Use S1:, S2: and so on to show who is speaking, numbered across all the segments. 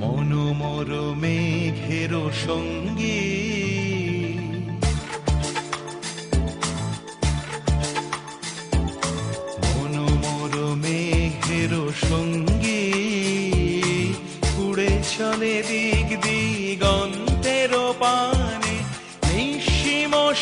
S1: মনোমর মেঘের সঙ্গী।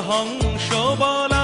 S1: হংস বলাকার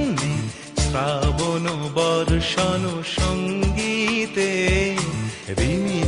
S1: শ্রাবণ বর্ষণ সঙ্গীতে রিমি